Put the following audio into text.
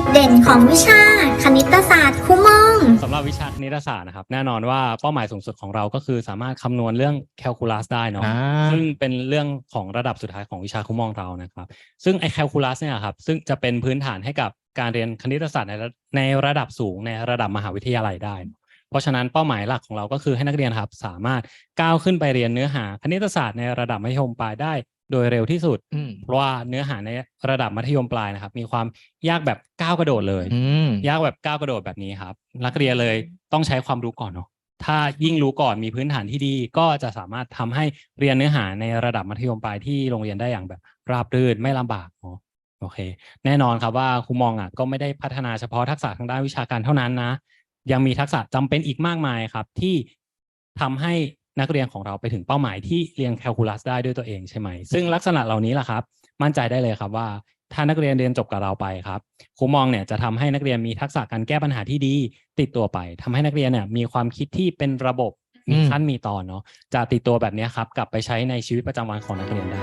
ดเด่นของวิชา คณิตศาสตร์คูมองสำหรับวิชาคณิตศาสตร์นะครับแน่นอนว่าเป้าหมายสูงสุดของเราก็คือสามารถคำนวณเรื่องแคลคูลัสได้เนาะอ่า ซึ่งเป็นเรื่องของระดับสุดท้ายของวิชาคุมองเรานะครับ ซึ่งไอแคลคูลัสเนี่ยครับซึ่งจะเป็นพื้นฐานให้กับการเรียนคณิตศาสตร์ในระในระดับสูงในระดับมหาวิทยาลัยได้ เพราะฉะนั้นเป้าหมายหลักของเราก็คือให้นักเรียนครับสามารถก้าวขึ้นไปเรียนเนื้อหาคณิตศาสตร์ในระดับมัธยมปลายได้ โดยเร็วที่สุดอืมเพราะว่าเนื้อหาในระดับมัธยมปลายนะครับ มีความยากแบบก้าวกระโดดเลยอืมยากแบบก้าวกระโดดแบบนี้ครับนักเรียนเลยต้องใช้ความรู้ก่อนเนาะถ้ายิ่งรู้ก่อนมีพื้นฐานที่ดี ก็จะสามารถทำให้เรียนเนื้อหาในระดับมัธยมปลายที่โรงเรียนได้อย่างแบบราบรื่นไม่ลำบากเนาะโอเค แน่นอนครับว่าครูมองอะก็ไม่ได้พัฒนาเฉพาะทักษะทางด้านวิชาการเท่านั้นนะ ยังมีทักษะจำเป็นอีกมากมายครับ ที่ทำให้ นักเรียนของเราไปถึงเป้าหมายที่เรียนแคลคูลัสได้ด้วยตัวเองใช่ไหม ซึ่งลักษณะเหล่านี้แหละครับ มั่นใจได้เลยครับว่า ถ้านักเรียนเรียนจบกับเราไปครับครูมองเนี่ยจะทำให้นักเรียนมีทักษะการแก้ปัญหาที่ดี ติดตัวไปทำให้นักเรียนเนี่ยมีความคิดที่เป็นระบบมีอืมขั้นมีตอนเนาะจะติดตัวแบบเนี้ยครับ กลับไปใช้ในชีวิตประจำวันของนักเรียนได้